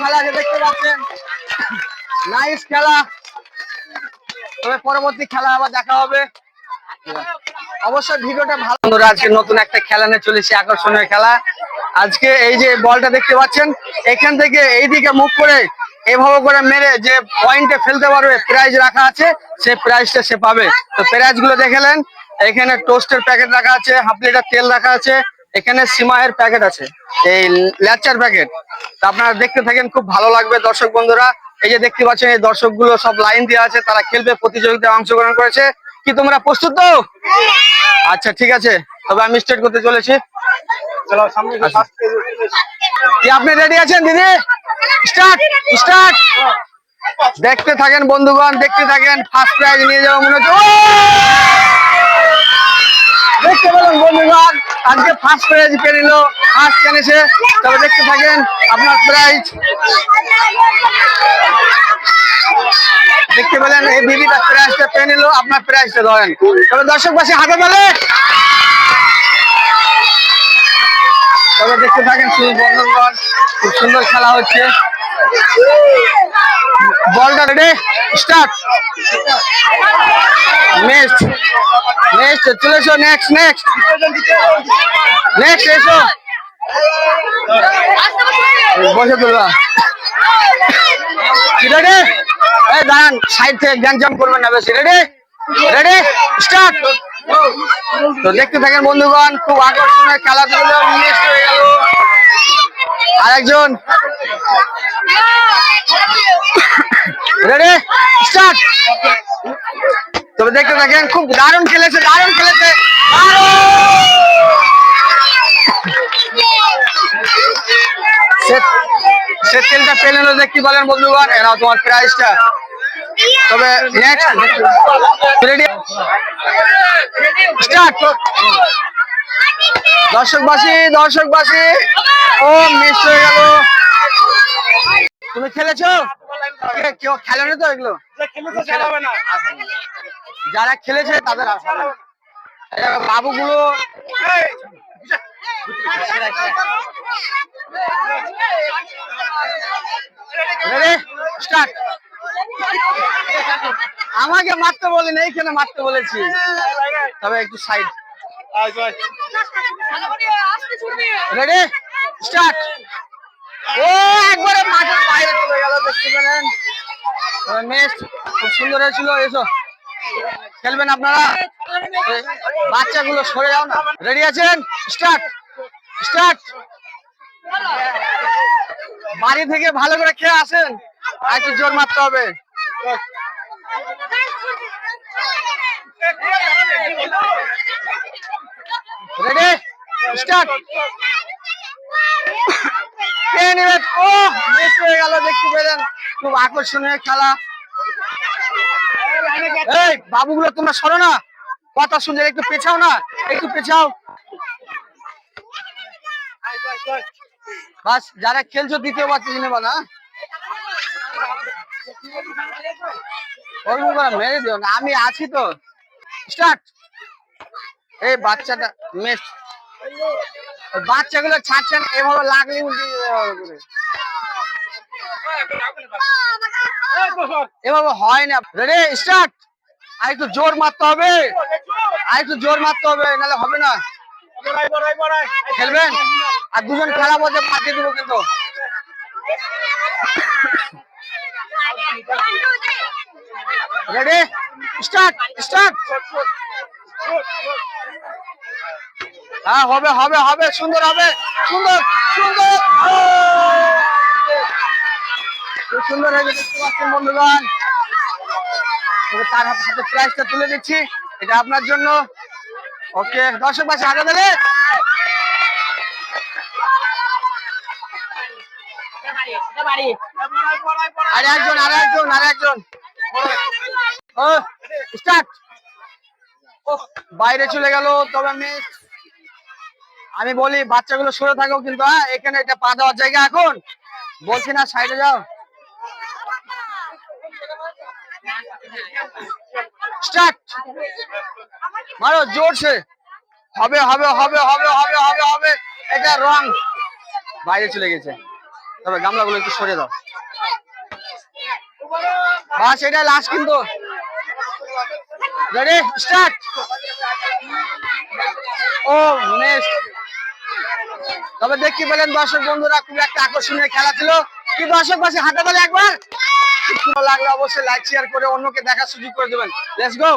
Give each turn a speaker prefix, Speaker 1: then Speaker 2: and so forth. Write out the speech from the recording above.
Speaker 1: খেলা আছে, দেখতে পাচ্ছেন? নাইস খেলা। তবে পরবর্তী খেলা আবার দেখা হবে। অবশ্যই ভিডিওটা ভালো বন্ধুরা, আজকে নতুন একটা খেলা নিয়ে চলেছি আকর্ষণীয় খেলা। আজকে এই যে বলটা দেখতে পাচ্ছেন, এখান থেকে এইদিকে মুখ করে এভাবে করে মেরে যে পয়েন্টে ফেলতে পারবে প্রাইজ রাখা আছে, সেই প্রাইজটা সে পাবে। তো প্রাইজগুলো দেখেলেন এখানে টোস্টের প্যাকেট রাখা আছে হাফ লিটার তেল রাখা আছে এখানে সিমাইয়ের প্যাকেট আছে এই ল্যাচার প্যাকেট। তা আপনারা দেখতে থাকেন খুব ভালো লাগবে দর্শক বন্ধুরা। এই যে দেখতে পাচ্ছেন এই দর্শকগুলো সব লাইন দিয়ে আছে তারা খেলবে প্রতিযোগিতায় অংশগ্রহণ করেছে। কি তোমরা প্রস্তুত তো? আচ্ছা ঠিক আছে। তবে আমি স্টার্ট করতে চলেছি। আচ্ছা। আপনি রেডি আছেন দিদি? স্টার্ট স্টার্ট দেখতে থাকেন বন্ধুগণ দেখতে থাকেন ফার্স্ট প্রাইজ নিয়ে যাব মনে হচ্ছে। দেখতে পেলেন বন্ধুগণ। আজকে ফার্স্ট প্রাইজ পেয়ে নিল ফার্স্ট এনেছে তবে দেখতে থাকেন, আপনার প্রাইজ দেখতে পেলেন, এই দিদিটা প্রাইজটা পেয়ে নিল, আপনার প্রাইজটা ধরেন। তবে দর্শক পাশে হাতে পেলে তবে দেখতে থাকেন বন্ধুগণ খুব সুন্দর খেলা হচ্ছে। বলটা রেডি স্টার্ট নেক্সট। নেক্সট চলে এসো নেক্সট নেক্সট নেক্সট এসো। বসে তুলবা রেডি এই দাঁড়ান সাইড থেকে জ্ঞান জাম করবেন না বেশি। রেডি রেডি স্টার্ট তো দেখতে থাকেন বন্ধুগণ, খুব আকর্ষণীয় খেলাধুলো নেক্সট হয়ে গেল। আরেকজন। রেডি স্টার্ট তবে দেখতে থাকেন, খুব দারুণ খেলেছে দারুণ খেলেছে। সে- সে তেলটা পেলে না দেখতে পারেন বন্ধুগণ এরাও তোমার তবে ও হয়ে গেল। তুমি খেলেছো? কে- কেউ খেলেনি তো এগুলো? যারা খেলেছে তাদের আশা দেখো বাবুগুলো আমাকে মারতে বলেন এইখানে মারতে বলেছি। তবে একটু সাইড রেডি স্টার্ট ও! একবারে মাঠের বাইরে চলে গেল, দেখতে পেলেন? মেস খুব সুন্দর হয়েছিল, এসো। খেলবেন আপনারা? বাচ্চাগুলো সরে যাও না। রেডি আছেন? স্টার্ট স্টার্ট বাড়ি থেকে ভালো করে খেয়ে আসেন। আর একটু জোর মারতে হবে। রেডি স্টার্ট খেয়ে নেবেন ও মিস হয়ে গেল, দেখতে পেলেন খুব আকর্ষণীয় খেলা। এই, বাবুগুলো, তোমরা সরো না। কথা শুনলে একটু পেছাও না, একটু পেছাও। বাস, যারা খেলছো দ্বিতীয় বার চিনে নেবা না? মেরে দিও না, আমি আছি তো। স্টার্ট এই বাচ্চাটা মেস বাচ্চাগুলো ছাড়ছেন এভাবে লাগলে উল্টে এভাবে হয় না। Ready, start. আর একটু জোর মারতে হবে। আর একটু জোর মারতে হবে, নাহলে হবে না। খেলবেন? আর দুজন খেলা বলতে পাঠিয়ে দিব কিন্তু। Ready, start start. হ্যাঁ হবে হবে হবে, সুন্দর হবে, সুন্দর সুন্দর। সুন্দর হয়েছে দেখতে পাচ্ছেন বন্ধুগণ। তার হাতে প্রাইসটা তুলে দিচ্ছি, এটা আপনার জন্য। ওকে, দর্শক পাশে হাতে দিলে আর একজন আর একজন আর একজন। ও স্টার্ট বাইরে চলে গেল, তবে আমি আমি বলি, বাচ্চাগুলো সরে থাকো কিন্তু হ্যাঁ এখানে এটা পা দেওয়ার জায়গা এখন। বলছি না, সাইডে যাও। স্টার্ট মারো, জোরসে। হবে হবে হবে হবে হবে হবে হবে। এটা রং বাইরে চলে গেছে। তবে গামলাগুলো একটু সরে দাও। বাস এটাই লাস্ট কিন্তু। রেডি স্টার্ট ও নেক্সট তবে দেখি বলেন দর্শক বন্ধুরা, খুব একটা আকর্ষণীয় খেলা ছিল। কি দর্শক, পাশে হাঁটা বলে একবার? লাগলে অবশ্যই লাইক শেয়ার করে অন্যকে দেখার সুযোগ করে দেবেন। Let's go